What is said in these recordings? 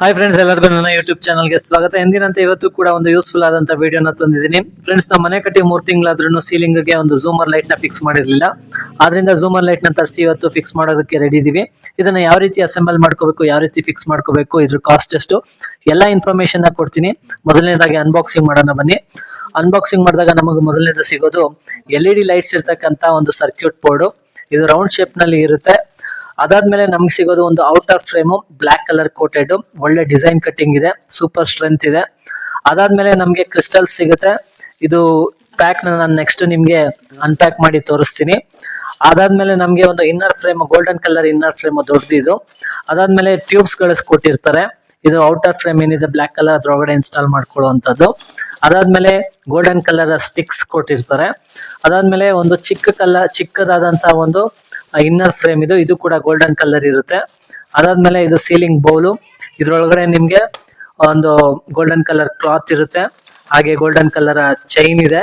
Hi friends ಎಲ್ಲರಿಗೂ ನನ್ನ YouTube ಚಾನಲ್ಗೆ ಸ್ವಾಗತ. ಎಂದಿನಂತೆ ಇವತ್ತು ಕೂಡ ಒಂದು ಯೂಸ್ಫುಲ್ ಆದಂತ ವಿಡಿಯೋನ ತಂದಿದ್ದೀನಿ. ಫ್ರೆಂಡ್ಸ್ ನಮ್ಮ ಮನೆ ಕಟ್ಟಿ ಮೂರು ತಿಂಗಳಾದ್ರೂ ಸೀಲಿಂಗ್ಗೆ ಒಂದು ಝೂಮರ್ ಲೈಟ್ನ ಫಿಕ್ಸ್ ಮಾಡಿರಲಿಲ್ಲ. ಆದ್ರಿಂದ ಝೂಮರ್ ಲೈಟ್ನ ತರಿಸಿ ಇವತ್ತು ಫಿಕ್ಸ್ ಮಾಡೋದಕ್ಕೆ ರೆಡಿ ಇದೀವಿ. ಇದನ್ನ ಯಾವ ರೀತಿ ಅಸೆಂಬಲ್ ಮಾಡ್ಕೋಬೇಕು, ಯಾವ ರೀತಿ ಫಿಕ್ಸ್ ಮಾಡ್ಕೋಬೇಕು, ಇದ್ರ ಕಾಸ್ಟ್ ಎಷ್ಟು, ಎಲ್ಲ ಇನ್ಫಾರ್ಮೇಶನ್ನ ಕೊಡ್ತೀನಿ. ಮೊದಲನೇದಾಗಿ ಅನ್ಬಾಕ್ಸಿಂಗ್ ಮಾಡೋಣ ಬನ್ನಿ. ಅನ್ಬಾಕ್ಸಿಂಗ್ ಮಾಡಿದಾಗ ನಮಗೆ ಮೊದಲನೇದು ಸಿಗೋದು ಎಲ್ ಇ ಡಿ ಲೈಟ್ಸ್ ಇರ್ತಕ್ಕಂತ ಒಂದು ಸರ್ಕ್ಯೂಟ್ ಬೋರ್ಡ್ ಇದು ರೌಂಡ್ ಶೇಪ್ನಲ್ಲಿ ಇರುತ್ತೆ. ಅದಾದ್ಮೇಲೆ ನಮ್ಗೆ ಸಿಗೋದು ಒಂದು outer frame black colour coated ಒಳ್ಳೆ ಡಿಸೈನ್ ಕಟ್ಟಿಂಗ್ ಇದೆ ಸೂಪರ್ ಸ್ಟ್ರೆಂತ್ ಇದೆ. ಅದಾದ್ಮೇಲೆ ನಮ್ಗೆ ಕ್ರಿಸ್ಟಲ್ ಸಿಗುತ್ತೆ. ಇದು ಪ್ಯಾಕ್ ನಾನು ನೆಕ್ಸ್ಟ್ ನಿಮ್ಗೆ ಅನ್ಪ್ಯಾಕ್ ಮಾಡಿ ತೋರಿಸ್ತೀನಿ. ಅದಾದ್ಮೇಲೆ ನಮ್ಗೆ ಒಂದು inner frame golden colour inner frame ದೊಡ್ಡದಿದು ಅದಾದ್ಮೇಲೆ ಟ್ಯೂಬ್ಸ್ಗಳು ಕೊಟ್ಟಿರ್ತಾರೆ. ಇದು ಔಟರ್ ಫ್ರೇಮ್ ಏನಿದೆ ಬ್ಲಾಕ್ ಕಲರ್ ಅದ್ರೊಳಗಡೆ ಇನ್ಸ್ಟಾಲ್ ಮಾಡ್ಕೊಳ್ಳುವಂಥದ್ದು. ಅದಾದ್ಮೇಲೆ ಗೋಲ್ಡನ್ ಕಲರ್ ಸ್ಟಿಕ್ಸ್ ಕೊಟ್ಟಿರ್ತಾರೆ. ಅದಾದ್ಮೇಲೆ ಒಂದು ಚಿಕ್ಕ ಕಲರ್ ಚಿಕ್ಕದಾದಂತಹ ಒಂದು ಇನ್ನರ್ ಫ್ರೇಮ್ ಇದು ಇದು ಕೂಡ ಗೋಲ್ಡನ್ ಕಲರ್ ಇರುತ್ತೆ. ಅದಾದ್ಮೇಲೆ ಇದು ಸೀಲಿಂಗ್ ಬೌಲು ಇದ್ರೊಳಗಡೆ ನಿಮ್ಗೆ ಒಂದು ಗೋಲ್ಡನ್ ಕಲರ್ ಕ್ಲಾತ್ ಇರುತ್ತೆ. ಹಾಗೆ ಗೋಲ್ಡನ್ ಕಲರ್ ಚೈನ್ ಇದೆ.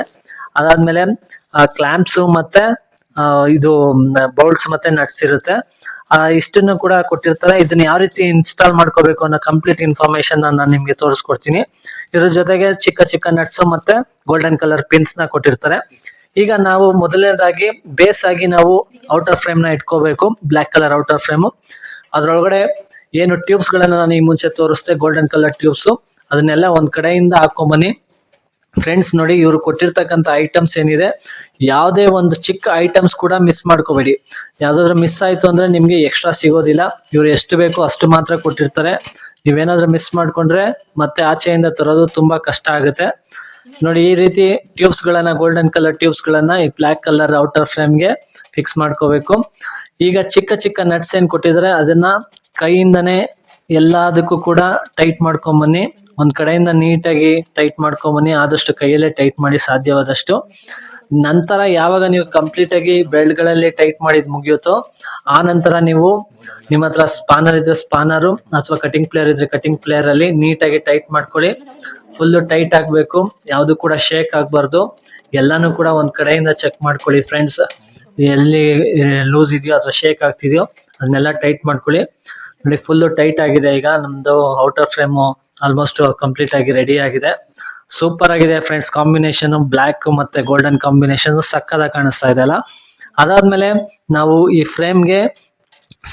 ಅದಾದ್ಮೇಲೆ ಕ್ಲಾಂಪ್ಸ್ ಮತ್ತೆ ಇದು ಬೌಲ್ಸ್ ಮತ್ತೆ ನಟ್ಸ್ ಇರುತ್ತೆ. ಆ, ಇಷ್ಟನ್ನು ಕೂಡ ಕೊಟ್ಟಿರ್ತಾರೆ. ಇದನ್ನ ಯಾವ ರೀತಿ ಇನ್ಸ್ಟಾಲ್ ಮಾಡ್ಕೋಬೇಕು ಅನ್ನೋ ಕಂಪ್ಲೀಟ್ ಇನ್ಫಾರ್ಮೇಶನ್ ನಾನು ನಿಮ್ಗೆ ತೋರಿಸ್ಕೊಡ್ತೀನಿ. ಇದ್ರ ಜೊತೆಗೆ ಚಿಕ್ಕ ಚಿಕ್ಕ ನಟ್ಸ್ ಮತ್ತೆ ಗೋಲ್ಡನ್ ಕಲರ್ ಪಿನ್ಸ್ನ ಕೊಟ್ಟಿರ್ತಾರೆ. ಈಗ ನಾವು ಮೊದಲನೇದಾಗಿ ಬೇಸ್ ಆಗಿ ನಾವು ಔಟರ್ ಫ್ರೇಮ್ನ ಇಟ್ಕೋಬೇಕು. ಬ್ಲಾಕ್ ಕಲರ್ ಔಟರ್ ಫ್ರೇಮ್ ಅದರೊಳಗಡೆ ಏನು ಟ್ಯೂಬ್ಸ್ ಗಳನ್ನ ನಾನು ಈ ಮುಂಚೆ ತೋರಿಸ್ತೆ ಗೋಲ್ಡನ್ ಕಲರ್ ಟ್ಯೂಬ್ಸ್ ಅದನ್ನೆಲ್ಲ ಒಂದ್ ಕಡೆಯಿಂದ ಹಾಕೊಂಬನ್ನಿ ಫ್ರೆಂಡ್ಸ್ ನೋಡಿ ಇವರು ಕೊಟ್ಟಿರ್ತಕ್ಕಂಥ ಐಟಮ್ಸ್ ಏನಿದೆ, ಯಾವುದೇ ಒಂದು ಚಿಕ್ಕ ಐಟಮ್ಸ್ ಕೂಡ ಮಿಸ್ ಮಾಡ್ಕೋಬೇಡಿ. ಯಾವ್ದಾದ್ರು ಮಿಸ್ ಆಯ್ತು ಅಂದ್ರೆ ನಿಮ್ಗೆ ಎಕ್ಸ್ಟ್ರಾ ಸಿಗೋದಿಲ್ಲ. ಇವ್ರು ಎಷ್ಟು ಬೇಕೋ ಅಷ್ಟು ಮಾತ್ರ ಕೊಟ್ಟಿರ್ತಾರೆ. ನೀವೇನಾದ್ರೂ ಮಿಸ್ ಮಾಡ್ಕೊಂಡ್ರೆ ಮತ್ತೆ ಆಚೆಯಿಂದ ತರೋದು ತುಂಬಾ ಕಷ್ಟ ಆಗುತ್ತೆ. ನೋಡಿ, ಈ ರೀತಿ ಟ್ಯೂಬ್ಸ್ ಗಳನ್ನ ಗೋಲ್ಡನ್ ಕಲರ್ ಟ್ಯೂಬ್ಸ್ ಗಳನ್ನ ಈ ಬ್ಲಾಕ್ ಕಲರ್ ಔಟರ್ ಫ್ರೇಮ್ಗೆ ಫಿಕ್ಸ್ ಮಾಡ್ಕೋಬೇಕು. ಈಗ ಚಿಕ್ಕ ಚಿಕ್ಕ ನಟ್ಸ್ ಏನ್ ಕೊಟ್ಟಿದ್ರೆ ಅದನ್ನ ಕೈಯಿಂದನೇ ಎಲ್ಲದಕ್ಕೂ ಕೂಡ ಟೈಟ್ ಮಾಡ್ಕೊಂಬನ್ನಿ. ಒಂದ್ ಕಡೆಯಿಂದ ನೀಟಾಗಿ ಟೈಟ್ ಮಾಡ್ಕೊಂಬನ್ನಿ, ಆದಷ್ಟು ಕೈಯಲ್ಲೇ ಟೈಟ್ ಮಾಡಿ ಸಾಧ್ಯವಾದಷ್ಟು. ನಂತರ ಯಾವಾಗ ನೀವು ಕಂಪ್ಲೀಟ್ ಆಗಿ ಬೆಲ್ಟ್ಗಳಲ್ಲಿ ಟೈಟ್ ಮಾಡಿದ್ ಮುಗಿಯುತ್ತೋ, ಆ ನಂತರ ನೀವು ನಿಮ್ಮ ಹತ್ರ ಸ್ಪಾನರ್ ಇದ್ರೆ ಸ್ಪಾನರು ಅಥವಾ ಕಟಿಂಗ್ ಪ್ಲೇಯರ್ ಇದ್ರೆ ಕಟಿಂಗ್ ಪ್ಲೇಯರ್ ಅಲ್ಲಿ ನೀಟಾಗಿ ಟೈಟ್ ಮಾಡ್ಕೊಳ್ಳಿ. ಫುಲ್ ಟೈಟ್ ಆಗ್ಬೇಕು, ಯಾವುದು ಕೂಡ ಶೇಕ್ ಆಗ್ಬಾರ್ದು. ಎಲ್ಲಾನು ಕೂಡ ಒಂದ್ ಕಡೆಯಿಂದ ಚೆಕ್ ಮಾಡ್ಕೊಳ್ಳಿ ಫ್ರೆಂಡ್ಸ್ ಎಲ್ಲಿ ಲೂಸ್ ಇದೆಯೋ ಅಥವಾ ಶೇಕ್ ಆಗ್ತಿದೆಯೋ, ಅದನ್ನೆಲ್ಲ ಟೈಟ್ ಮಾಡ್ಕೊಳ್ಳಿ. ನೋಡಿ ಫುಲ್ ಟೈಟ್ ಆಗಿದೆ ಈಗ, ನಮ್ದು ಔಟರ್ ಫ್ರೇಮ್ ಆಲ್ಮೋಸ್ಟ್ ಕಂಪ್ಲೀಟ್ ಆಗಿ ರೆಡಿ ಆಗಿದೆ. ಸೂಪರ್ ಆಗಿದೆ ಫ್ರೆಂಡ್ಸ್ ಕಾಂಬಿನೇಷನ್ ಬ್ಲಾಕ್ ಮತ್ತೆ ಗೋಲ್ಡನ್ ಕಾಂಬಿನೇಷನ್ ಸಕ್ಕದ ಕಾಣಿಸ್ತಾ ಇದೆ ಅಲ್ಲ? ಅದಾದ್ಮೇಲೆ ನಾವು ಈ ಫ್ರೇಮ್ಗೆ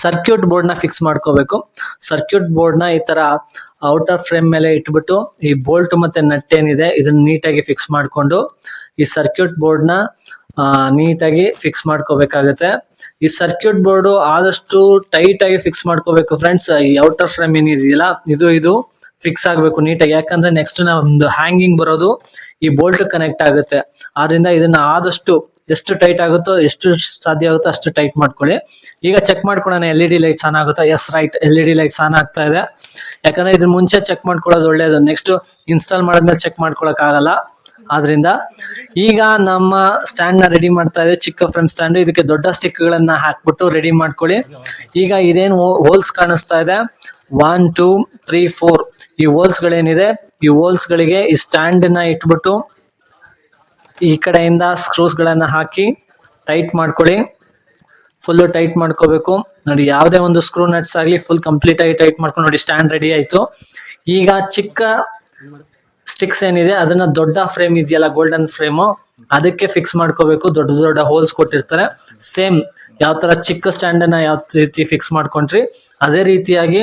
ಸರ್ಕ್ಯೂಟ್ ಬೋರ್ಡ್ನ ಫಿಕ್ಸ್ ಮಾಡ್ಕೋಬೇಕು. ಸರ್ಕ್ಯೂಟ್ ಬೋರ್ಡ್ನ ಈ ತರ ಔಟರ್ ಫ್ರೇಮ್ ಮೇಲೆ ಇಟ್ಬಿಟ್ಟು ಈ ಬೋಲ್ಟ್ ಮತ್ತೆ ನಟ್ ಏನಿದೆ, ಇದನ್ನ ನೀಟಾಗಿ ಫಿಕ್ಸ್ ಮಾಡ್ಕೊಂಡು ಈ ಸರ್ಕ್ಯೂಟ್ ಬೋರ್ಡ್ನ ನೀಟಾಗಿ ಫಿಕ್ಸ್ ಮಾಡ್ಕೋಬೇಕಾಗತ್ತೆ. ಈ ಸರ್ಕ್ಯೂಟ್ ಬೋರ್ಡ್ ಆದಷ್ಟು ಟೈಟ್ ಆಗಿ ಫಿಕ್ಸ್ ಮಾಡ್ಕೋಬೇಕು ಫ್ರೆಂಡ್ಸ್ ಈ ಔಟರ್ ಫ್ರೇಮ್ ಏನಿದೆಯಲ್ಲ ಇದು ಇದು ಫಿಕ್ಸ್ ಆಗ್ಬೇಕು ನೀಟಾಗಿ. ಯಾಕಂದ್ರೆ ನೆಕ್ಸ್ಟ್ ನಮ್ದು ಹ್ಯಾಂಗಿಂಗ್ ಬರೋದು ಈ ಬೋಲ್ಟ್ ಕನೆಕ್ಟ್ ಆಗುತ್ತೆ. ಆದ್ರಿಂದ ಇದನ್ನ ಆದಷ್ಟು ಎಷ್ಟು ಟೈಟ್ ಆಗುತ್ತೋ, ಎಷ್ಟು ಸಾಧ್ಯ ಆಗುತ್ತೋ ಅಷ್ಟು ಟೈಟ್ ಮಾಡ್ಕೊಳ್ಳಿ. ಈಗ ಚೆಕ್ ಮಾಡ್ಕೊಳ್ಳೋಣ L E D lights on ಆಗುತ್ತಾ? Yes right L E D lights on ಆಗ್ತಾ ಇದೆ. ಯಾಕಂದ್ರೆ ಇದ್ರ ಮುಂಚೆ ಚೆಕ್ ಮಾಡ್ಕೊಳ್ಳೋದು ಒಳ್ಳೇದು. ನೆಕ್ಸ್ಟ್ ಇನ್ಸ್ಟಾಲ್ ಮಾಡಿದ್ಮೇಲೆ ಚೆಕ್ ಮಾಡ್ಕೊಳಕ್ ಆಗಲ್ಲ ಆದ್ರಿಂದ ಈಗ ನಮ್ಮ ಸ್ಟ್ಯಾಂಡ್ನ ರೆಡಿ ಮಾಡ್ತಾ ಇದೆ ಚಿಕ್ಕ ಫ್ರೆಂಡ್ ಸ್ಟ್ಯಾಂಡ್ ಇದಕ್ಕೆ ದೊಡ್ಡ ಸ್ಟಿಕ್ ಗಳನ್ನ ಹಾಕ್ಬಿಟ್ಟು ರೆಡಿ ಮಾಡ್ಕೊಳ್ಳಿ. ಈಗ ಇದೇನು ಹೋಲ್ಸ್ ಕಾಣಿಸ್ತಾ ಇದೆ. ಒನ್ ಟೂ ತ್ರೀ ಫೋರ್ ಈ ಹೋಲ್ಸ್ ಗಳೇನಿದೆ, ಈ ಹೋಲ್ಸ್ ಗಳಿಗೆ ಈ ಸ್ಟ್ಯಾಂಡ್ನ ಇಟ್ಬಿಟ್ಟು ಈ ಕಡೆಯಿಂದ ಸ್ಕ್ರೂಸ್ ಗಳನ್ನ ಹಾಕಿ ಟೈಟ್ ಮಾಡ್ಕೊಳ್ಳಿ. ಫುಲ್ ಟೈಟ್ ಮಾಡ್ಕೋಬೇಕು. ನೋಡಿ, ಯಾವುದೇ ಒಂದು ಸ್ಕ್ರೂ ನಟ್ಸ್ ಆಗಲಿ ಫುಲ್ ಕಂಪ್ಲೀಟ್ ಆಗಿ ಟೈಟ್ ಮಾಡ್ಕೊಂಡು ನೋಡಿ ಸ್ಟ್ಯಾಂಡ್ ರೆಡಿ ಆಯ್ತು. ಈಗ ಚಿಕ್ಕ ಸ್ಟಿಕ್ಸ್ ಏನಿದೆ, ಅದನ್ನ ದೊಡ್ಡ ಫ್ರೇಮ್ ಇದೆಯಲ್ಲ ಗೋಲ್ಡನ್ ಫ್ರೇಮು ಅದಕ್ಕೆ ಫಿಕ್ಸ್ ಮಾಡ್ಕೋಬೇಕು. ದೊಡ್ಡ ದೊಡ್ಡ ಹೋಲ್ಸ್ ಕೊಟ್ಟಿರ್ತಾರೆ. ಸೇಮ್ ಯಾವ ತರ ಚಿಕ್ಕ ಸ್ಟ್ಯಾಂಡ್ ಅನ್ನ ಯಾವ ರೀತಿ ಫಿಕ್ಸ್ ಮಾಡ್ಕೊಂಡ್ರಿ, ಅದೇ ರೀತಿಯಾಗಿ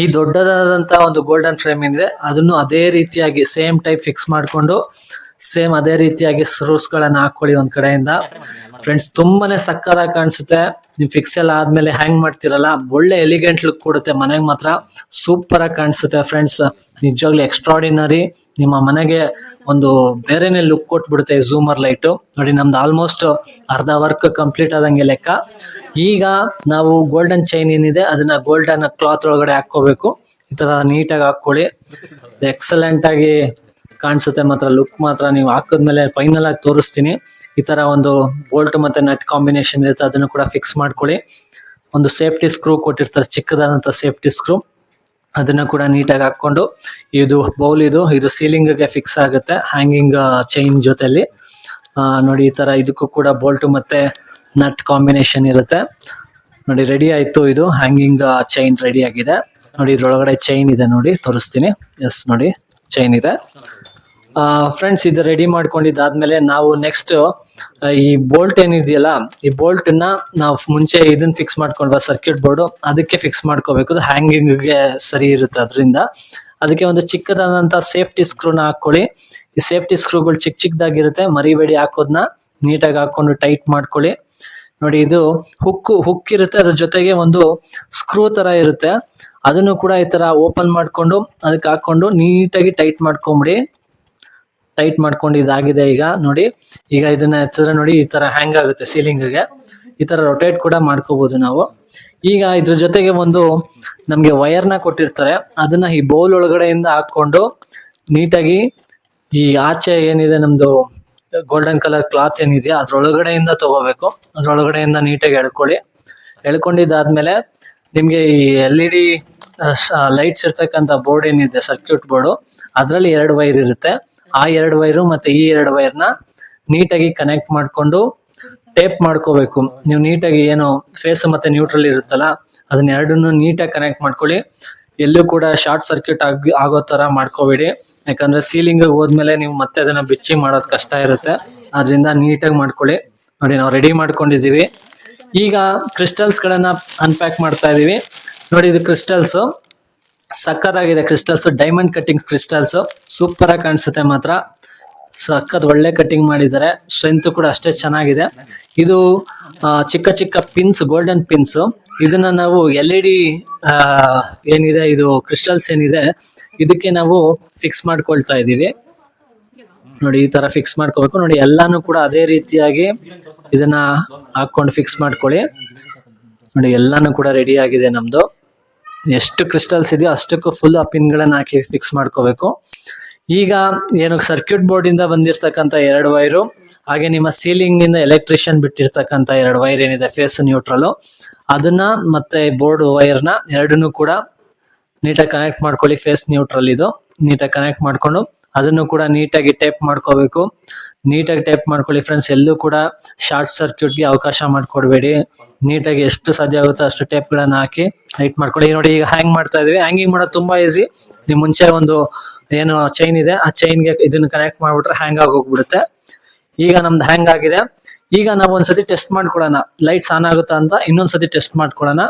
ಈ ದೊಡ್ಡದಾದಂತ ಒಂದು ಗೋಲ್ಡನ್ ಫ್ರೇಮ್ ಏನಿದೆ, ಅದನ್ನು ಅದೇ ರೀತಿಯಾಗಿ ಸೇಮ್ ಟೈಪ್ ಫಿಕ್ಸ್ ಮಾಡ್ಕೊಂಡು ಸೇಮ್ ಅದೇ ರೀತಿಯಾಗಿ ಸ್ರೂಸ್ ಗಳನ್ನ ಹಾಕೊಳ್ಳಿ ಒಂದ್ ಕಡೆಯಿಂದ. ಫ್ರೆಂಡ್ಸ್ ತುಂಬಾನೇ ಸಕ್ಕದ ಕಾಣಿಸುತ್ತೆ. ನೀವು ಫಿಕ್ಸ್ ಎಲ್ಲ ಆದ್ಮೇಲೆ ಹ್ಯಾಂಗ್ ಮಾಡ್ತಿರಲ್ಲ, ಒಳ್ಳೆ ಎಲಿಗೆಂಟ್ ಲುಕ್ ಕೊಡುತ್ತೆ ಮನೆಗೆ ಮಾತ್ರ. ಸೂಪರ್ ಆಗಿ ಕಾಣಿಸುತ್ತೆ ಫ್ರೆಂಡ್ಸ್ ನಿಜವಾಗ್ಲೂ ಎಕ್ಸ್ಟ್ರಾಡಿನರಿ ನಿಮ್ಮ ಮನೆಗೆ ಒಂದು ಬೇರೆನೆ ಲುಕ್ ಕೊಟ್ಬಿಡುತ್ತೆ ಈ ಝೂಮರ್ ಲೈಟ್ ನೋಡಿ, ನಮ್ದು ಆಲ್ಮೋಸ್ಟ್ ಅರ್ಧ ವರ್ಕ್ ಕಂಪ್ಲೀಟ್ ಆದಂಗೆ ಲೆಕ್ಕ. ಈಗ ನಾವು ಗೋಲ್ಡನ್ ಚೈನ್ ಏನಿದೆ, ಅದನ್ನ ಗೋಲ್ಡನ್ ಕ್ಲಾತ್ ಒಳಗಡೆ ಹಾಕೋಬೇಕು ಈ ತರ ನೀಟಾಗಿ ಹಾಕೊಳ್ಳಿ ಎಕ್ಸಲೆಂಟ್ ಆಗಿ ಕಾಣಿಸುತ್ತೆ ಮಾತ್ರ ಲುಕ್ ಮಾತ್ರ ನೀವು ಹಾಕಿದ್ಮೇಲೆ ಫೈನಲ್ ಆಗಿ ತೋರಿಸ್ತೀನಿ. ಈ ತರ ಒಂದು ಬೋಲ್ಟ್ ಮತ್ತೆ ನಟ್ ಕಾಂಬಿನೇಷನ್ ಇರುತ್ತೆ, ಅದನ್ನು ಕೂಡ ಫಿಕ್ಸ್ ಮಾಡ್ಕೊಳ್ಳಿ. ಒಂದು ಸೇಫ್ಟಿ ಸ್ಕ್ರೂ ಕೊಟ್ಟಿರ್ತಾರೆ, ಚಿಕ್ಕದಾದಂತ ಸೇಫ್ಟಿ ಸ್ಕ್ರೂ ಅದನ್ನ ಕೂಡ ನೀಟಾಗಿ ಹಾಕೊಂಡು ಇದು ಬೌಲ್ ಇದು ಇದು ಸೀಲಿಂಗ್ಗೆ ಫಿಕ್ಸ್ ಆಗುತ್ತೆ ಹ್ಯಾಂಗಿಂಗ್ ಚೈನ್ ಜೊತೆಲಿ. ನೋಡಿ ಈ ತರ ಇದಕ್ಕೂ ಕೂಡ ಬೋಲ್ಟ್ ಮತ್ತೆ ನಟ್ ಕಾಂಬಿನೇಷನ್ ಇರುತ್ತೆ. ನೋಡಿ ರೆಡಿ ಆಯ್ತು ಇದು ಹ್ಯಾಂಗಿಂಗ್ ಚೈನ್ ರೆಡಿ ಆಗಿದೆ. ನೋಡಿ ಇದ್ರೊಳಗಡೆ ಚೈನ್ ಇದೆ ನೋಡಿ, ತೋರಿಸ್ತೀನಿ. ಎಸ್ ನೋಡಿ ಚೈನ್ ಇದೆ. ಫ್ರೆಂಡ್ಸ್ ಇದು ರೆಡಿ ಮಾಡ್ಕೊಂಡಿದ್ದಾದ್ಮೇಲೆ ನಾವು ನೆಕ್ಸ್ಟ್ ಈ ಬೋಲ್ಟ್ ಏನಿದೆಯಲ್ಲ, ಈ ಬೋಲ್ಟ್ನ ನಾವು ಮುಂಚೆ ಇದನ್ನ ಫಿಕ್ಸ್ ಮಾಡ್ಕೊಂಡ್ವಾ ಸರ್ಕ್ಯೂಟ್ ಬೋರ್ಡ್ ಅದಕ್ಕೆ ಫಿಕ್ಸ್ ಮಾಡ್ಕೋಬೇಕು. ಹ್ಯಾಂಗಿಂಗ್ಗೆ ಸರಿ ಇರುತ್ತೆ ಅದರಿಂದ. ಅದಕ್ಕೆ ಒಂದು ಚಿಕ್ಕದಾದಂತ ಸೇಫ್ಟಿ ಸ್ಕ್ರೂನ ಹಾಕೊಳ್ಳಿ ಈ ಸೇಫ್ಟಿ ಸ್ಕ್ರೂಗಳು ಚಿಕ್ಕ ಚಿಕ್ಕದಾಗಿರುತ್ತೆ ಮರಿಬೇಡಿ ಹಾಕೋದನ್ನ ನೀಟಾಗಿ ಹಾಕೊಂಡು ಟೈಟ್ ಮಾಡ್ಕೊಳ್ಳಿ. ನೋಡಿ ಇದು ಹುಕ್ ಹುಕ್ ಇರುತ್ತೆ. ಅದ್ರ ಜೊತೆಗೆ ಒಂದು ಸ್ಕ್ರೂ ತರ ಇರುತ್ತೆ. ಅದನ್ನು ಕೂಡ ಈ ತರ ಓಪನ್ ಮಾಡ್ಕೊಂಡು ಅದಕ್ಕೆ ಹಾಕೊಂಡು ನೀಟಾಗಿ ಟೈಟ್ ಮಾಡ್ಕೊಂಬಿಡಿ. ಟೈಟ್ ಮಾಡ್ಕೊಂಡು ಇದಾಗಿದೆ ಈಗ ನೋಡಿ. ಈಗ ಇದನ್ನ ಹೆಚ್ಚಿದ್ರೆ ನೋಡಿ ಈ ತರ ಹ್ಯಾಂಗ್ ಆಗುತ್ತೆ ಸೀಲಿಂಗ್ಗೆ ಈ ತರ ರೊಟೇಟ್ ಕೂಡ ಮಾಡ್ಕೋಬಹುದು ನಾವು. ಈಗ ಇದ್ರ ಜೊತೆಗೆ ಒಂದು ನಮ್ಗೆ ವೈರ್ನ ಕೊಟ್ಟಿರ್ತಾರೆ. ಅದನ್ನ ಈ ಬೌಲ್ ಒಳಗಡೆಯಿಂದ ಹಾಕೊಂಡು ನೀಟಾಗಿ ಈ ಆಚೆ ಏನಿದೆ ನಮ್ದು ಗೋಲ್ಡನ್ ಕಲರ್ ಕ್ಲಾತ್ ಏನಿದೆಯಾ ಅದ್ರೊಳಗಡೆಯಿಂದ ತಗೋಬೇಕು. ಅದ್ರೊಳಗಡೆಯಿಂದ ನೀಟಾಗಿ ಎಳ್ಕೊಳ್ಳಿ. ಎಳ್ಕೊಂಡಿದ್ದಾದ್ಮೇಲೆ ನಿಮ್ಗೆ ಈ ಎಲ್ ಇ ಡಿ ಲೈಟ್ಸ್ ಇರ್ತಕ್ಕಂಥ ಬೋರ್ಡ್ ಏನಿದೆ, ಸರ್ಕ್ಯೂಟ್ ಬೋರ್ಡು, ಅದರಲ್ಲಿ ಎರಡು ವೈರ್ ಇರುತ್ತೆ. ಆ ಎರಡು ವೈರು ಮತ್ತೆ ಈ ಎರಡು ವೈರ್ನ ನೀಟಾಗಿ ಕನೆಕ್ಟ್ ಮಾಡ್ಕೊಂಡು ಟೇಪ್ ಮಾಡ್ಕೋಬೇಕು. ನೀವು ನೀಟಾಗಿ ಏನು ಫೇಸ್ ಮತ್ತೆ ನ್ಯೂಟ್ರಲ್ ಇರುತ್ತಲ್ಲ, ಅದನ್ನ ಎರಡನ್ನು ನೀಟಾಗಿ ಕನೆಕ್ಟ್ ಮಾಡ್ಕೊಳ್ಳಿ. ಎಲ್ಲೂ ಕೂಡ ಶಾರ್ಟ್ ಸರ್ಕ್ಯೂಟ್ ಆಗಿ, ಆಗೋ ತರ ಮಾಡ್ಕೋಬೇಡಿ. ಯಾಕಂದ್ರೆ ಸೀಲಿಂಗ್ ಹೋದ್ಮೇಲೆ ನೀವು ಮತ್ತೆ ಅದನ್ನ ಬಿಚ್ಚಿ ಮಾಡೋದು ಕಷ್ಟ ಇರುತ್ತೆ. ಅದರಿಂದ ನೀಟಾಗಿ ಮಾಡ್ಕೊಳ್ಳಿ. ನೋಡಿ, ನಾವು ರೆಡಿ ಮಾಡ್ಕೊಂಡಿದೀವಿ ಈಗ ಕ್ರಿಸ್ಟಲ್ಸ್ ಗಳನ್ನ ಅನ್ಪ್ಯಾಕ್ ಮಾಡ್ತಾ ಇದೀವಿ. ನೋಡಿ, ಇದು ಕ್ರಿಸ್ಟಲ್ಸ್ ಸಕ್ಕತ್ತಾಗಿದೆ crystals diamond cutting crystals super ಆಗಿ ಕಾಣಿಸುತ್ತೆ ಮಾತ್ರ. ಸಕ್ಕತ್ ಒಳ್ಳೆ ಕಟ್ಟಿಂಗ್ ಮಾಡಿದ್ದಾರೆ. ಸ್ಟ್ರೆಂತ್ ಕೂಡ ಅಷ್ಟೇ ಚೆನ್ನಾಗಿದೆ. ಇದು ಚಿಕ್ಕ ಚಿಕ್ಕ ಪಿನ್ಸ್ ಗೋಲ್ಡನ್ ಪಿನ್ಸ್ ಇದನ್ನ ನಾವು ಎಲ್ ಇ ಡಿ ಏನಿದೆ, ಇದು ಕ್ರಿಸ್ಟಲ್ಸ್ ಏನಿದೆ, ಇದಕ್ಕೆ ನಾವು ಫಿಕ್ಸ್ ಮಾಡ್ಕೊಳ್ತಾ ಇದೀವಿ ನೋಡಿ, ಈ ತರ ಫಿಕ್ಸ್ ಮಾಡ್ಕೋಬೇಕು. ನೋಡಿ, ಎಲ್ಲಾನು ಕೂಡ ಅದೇ ರೀತಿಯಾಗಿ ಇದನ್ನ ಹಾಕೊಂಡು ಫಿಕ್ಸ್ ಮಾಡ್ಕೊಳ್ಳಿ. ನೋಡಿ, ಎಲ್ಲಾನು ಕೂಡ ರೆಡಿ ಆಗಿದೆ ನಮ್ದು. ಎಷ್ಟು ಕ್ರಿಸ್ಟಲ್ಸ್ ಇದೆಯೋ ಅಷ್ಟಕ್ಕೂ ಫುಲ್ ಆ ಪಿನ್ಗಳನ್ನ ಹಾಕಿ ಫಿಕ್ಸ್ ಮಾಡ್ಕೋಬೇಕು. ಈಗ ಏನು ಸರ್ಕ್ಯೂಟ್ ಬೋರ್ಡ್ ಇಂದ ಬಂದಿರತಕ್ಕಂತ ಎರಡು ವೈರು ಹಾಗೆ ನಿಮ್ಮ ಸೀಲಿಂಗ್ ಇಂದ ಎಲೆಕ್ಟ್ರಿಷಿಯನ್ ಬಿಟ್ಟಿರ್ತಕ್ಕಂತ ಎರಡು ವೈರ್ ಏನಿದೆ ಫೇಸ್ ನ್ಯೂಟ್ರಲ್ ಅದನ್ನ ಮತ್ತೆ ಬೋರ್ಡ್ ವೈರ್ನ ಎರಡನ್ನೂ ಕೂಡ ನೀಟಾಗಿ ಕನೆಕ್ಟ್ ಮಾಡ್ಕೊಳ್ಳಿ ಫೇಸ್ ನ್ಯೂಟ್ರಲ್ ಇದು. ನೀಟಾಗಿ ಕನೆಕ್ಟ್ ಮಾಡ್ಕೊಂಡು, ಅದನ್ನು ಕೂಡ ನೀಟಾಗಿ ಟೇಪ್ ಮಾಡ್ಕೋಬೇಕು. ನೀಟಾಗಿ ಟೇಪ್ ಮಾಡ್ಕೊಳ್ಳಿ ಫ್ರೆಂಡ್ಸ್ ಎಲ್ಲೂ ಕೂಡ ಶಾರ್ಟ್ ಸರ್ಕ್ಯೂಟ್ಗೆ ಅವಕಾಶ ಮಾಡಿಕೊಡ್ಬೇಡಿ. ನೀಟಾಗಿ ಎಷ್ಟು ಸಾಧ್ಯ ಆಗುತ್ತೋ ಅಷ್ಟು ಟೇಪ್ಗಳನ್ನು ಹಾಕಿ ಟೈಟ್ ಮಾಡ್ಕೊಳ್ಳಿ. ನೋಡಿ ಈಗ ಹ್ಯಾಂಗ್ ಮಾಡ್ತಾ ಇದ್ದೀವಿ. ಹ್ಯಾಂಗಿಂಗ್ ಮಾಡೋದು ತುಂಬಾ ಈಸಿ ನೀವು ಮುಂಚೆ ಒಂದು ಏನು ಚೈನ್ ಇದೆ, ಆ ಚೈನ್ಗೆ ಇದನ್ನ ಕನೆಕ್ಟ್ ಮಾಡ್ಬಿಟ್ರೆ ಹ್ಯಾಂಗ್ ಆಗಿ ಹೋಗ್ಬಿಡುತ್ತೆ. ಈಗ ನಮ್ದು ಹ್ಯಾಂಗ್ ಆಗಿದೆ. ಈಗ ನಾವು ಒಂದ್ಸತಿ ಟೆಸ್ಟ್ ಮಾಡ್ಕೊಳ್ಳೋಣ. ಲೈಟ್ಸ್ ಆನ್ ಆಗುತ್ತಾ ಅಂತ ಇನ್ನೊಂದ್ಸತಿ ಟೆಸ್ಟ್ ಮಾಡ್ಕೊಳ್ಳೋಣ.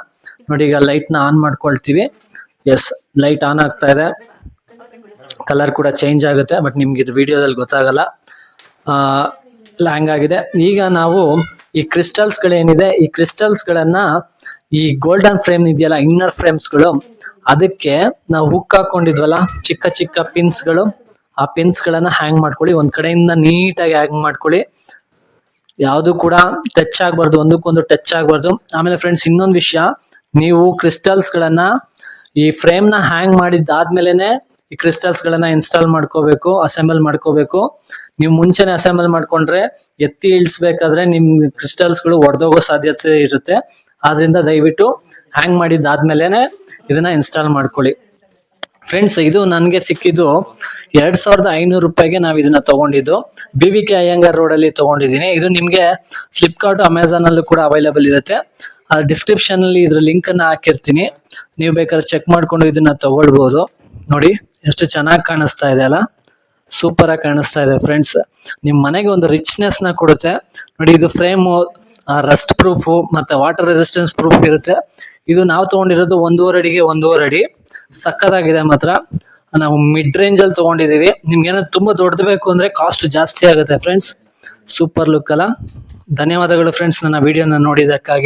ನೋಡಿ ಈಗ ಲೈಟ್ನ ಆನ್ ಮಾಡ್ಕೊಳ್ತೀವಿ. ಎಸ್ ಲೈಟ್ ಆನ್ ಆಗ್ತಾ ಇದೆ. ಕಲರ್ ಕೂಡ ಚೇಂಜ್ ಆಗುತ್ತೆ ಬಟ್ ನಿಮ್ಗೆ ಇದು ವಿಡಿಯೋದಲ್ಲಿ ಗೊತ್ತಾಗಲ್ಲ. ಲ್ಯಾಂಗ್ ಆಗಿದೆ. ಈಗ ನಾವು ಈ ಕ್ರಿಸ್ಟಲ್ಸ್ಗಳೇನಿದೆ ಈ ಕ್ರಿಸ್ಟಲ್ಸ್ ಗಳನ್ನ ಈ ಗೋಲ್ಡನ್ ಫ್ರೇಮ್ ಇದೆಯಲ್ಲ ಇನ್ನರ್ ಫ್ರೇಮ್ಸ್ಗಳು, ಅದಕ್ಕೆ ನಾವು ಹುಕ್ ಹಾಕೊಂಡಿದ್ವಲ್ಲ, ಚಿಕ್ಕ ಚಿಕ್ಕ ಪಿನ್ಸ್ಗಳು, ಆ ಪಿನ್ಸ್ ಗಳನ್ನ ಹ್ಯಾಂಗ್ ಮಾಡ್ಕೊಳ್ಳಿ. ಒಂದ್ ಕಡೆಯಿಂದ ನೀಟಾಗಿ ಹ್ಯಾಂಗ್ ಮಾಡ್ಕೊಳ್ಳಿ. ಯಾವುದು ಕೂಡ ಟಚ್ ಆಗಬಾರ್ದು, ಒಂದಕ್ಕೊಂದು ಟಚ್ ಆಗಬಾರ್ದು. ಆಮೇಲೆ ಫ್ರೆಂಡ್ಸ್ ಇನ್ನೊಂದು ವಿಷಯ, ನೀವು ಕ್ರಿಸ್ಟಲ್ಸ್ ಗಳನ್ನ ಈ ಫ್ರೇಮ್ನ ಹ್ಯಾಂಗ್ ಮಾಡಿದ್ದಾದ್ಮೇಲೆನೆ ಈ ಕ್ರಿಸ್ಟಲ್ಸ್ ಗಳನ್ನ ಇನ್ಸ್ಟಾಲ್ ಮಾಡ್ಕೋಬೇಕು ಅಸೆಂಬಲ್ ಮಾಡ್ಕೋಬೇಕು. ನೀವು ಮುಂಚೆನೆ ಅಸೆಂಬಲ್ ಮಾಡ್ಕೊಂಡ್ರೆ ಎತ್ತಿ ಇಳಿಸ್ಬೇಕಾದ್ರೆ ನಿಮ್ ಕ್ರಿಸ್ಟಲ್ಸ್ಗಳು ಒಡೆದೋಗೋ ಸಾಧ್ಯತೆ ಇರುತ್ತೆ. ಆದ್ರಿಂದ ದಯವಿಟ್ಟು ಹ್ಯಾಂಗ್ ಮಾಡಿದ್ದಾದ್ಮೇಲೆನೆ ಇದನ್ನ ಇನ್ಸ್ಟಾಲ್ ಮಾಡ್ಕೊಳ್ಳಿ. ಫ್ರೆಂಡ್ಸ್ ಇದು ನನಗೆ ಸಿಕ್ಕಿದ್ದು ಎರಡ್ ಸಾವಿರದ ಐನೂರು ರೂಪಾಯಿಗೆ ನಾವು ಇದನ್ನ ತಗೊಂಡಿದ್ದು. B V K Iyengar road ಅಲ್ಲಿ ತಗೊಂಡಿದ್ದೀನಿ. ಇದು ನಿಮ್ಗೆ ಫ್ಲಿಪ್ಕಾರ್ಟ್ ಅಮೆಝಾನ್ ಅಲ್ಲೂ ಕೂಡ ಅವೈಲೇಬಲ್ ಇರುತ್ತೆ. ಆ ಡಿಸ್ಕ್ರಿಪ್ಷನ್ ಅಲ್ಲಿ ಇದ್ರ ಲಿಂಕ್ ಅನ್ನ ಹಾಕಿರ್ತೀನಿ. ನೀವು ಬೇಕಾದ್ರೆ ಚೆಕ್ ಮಾಡ್ಕೊಂಡು ಇದನ್ನ ತಗೊಳ್ಬಹುದು ನೋಡಿ, ಎಷ್ಟು ಚೆನ್ನಾಗಿ ಕಾಣಿಸ್ತಾ ಇದೆ ಅಲ್ಲ? ಸೂಪರ್ ಆಗಿ ಕಾಣಿಸ್ತಾ ಇದೆ ಫ್ರೆಂಡ್ಸ್ ನಿಮ್ ಮನೆಗೆ ಒಂದು ರಿಚ್ನೆಸ್ನ ಕೊಡುತ್ತೆ. ನೋಡಿ, ಇದು ಫ್ರೇಮ್ ರಸ್ಟ್ ಪ್ರೂಫ್ ಮತ್ತೆ ವಾಟರ್ ರೆಸಿಸ್ಟೆನ್ಸ್ ಪ್ರೂಫ್ ಇರುತ್ತೆ. ಇದು ನಾವು ತಗೊಂಡಿರೋದು ಒಂದೂವರೆ ಅಡಿಗೆ, ಒಂದೂವರೆ ಅಡಿ. ಸಕ್ಕತ್ತಾಗಿದೆ ಮಾತ್ರ. ನಾವು ಮಿಡ್ ರೇಂಜ್ ಅಲ್ಲಿ ತಗೊಂಡಿದೀವಿ. ನಿಮ್ಗೆ ಏನಾದ್ರು ತುಂಬಾ ದೊಡ್ಡದು ಬೇಕು ಅಂದ್ರೆ ಕಾಸ್ಟ್ ಜಾಸ್ತಿ ಆಗುತ್ತೆ ಫ್ರೆಂಡ್ಸ್ ಸೂಪರ್ ಲುಕ್ ಅಲ್ಲ. ಧನ್ಯವಾದಗಳು ಫ್ರೆಂಡ್ಸ್ ನನ್ನ ವಿಡಿಯೋನ ನೋಡಿದ್ದಕ್ಕಾಗಿ.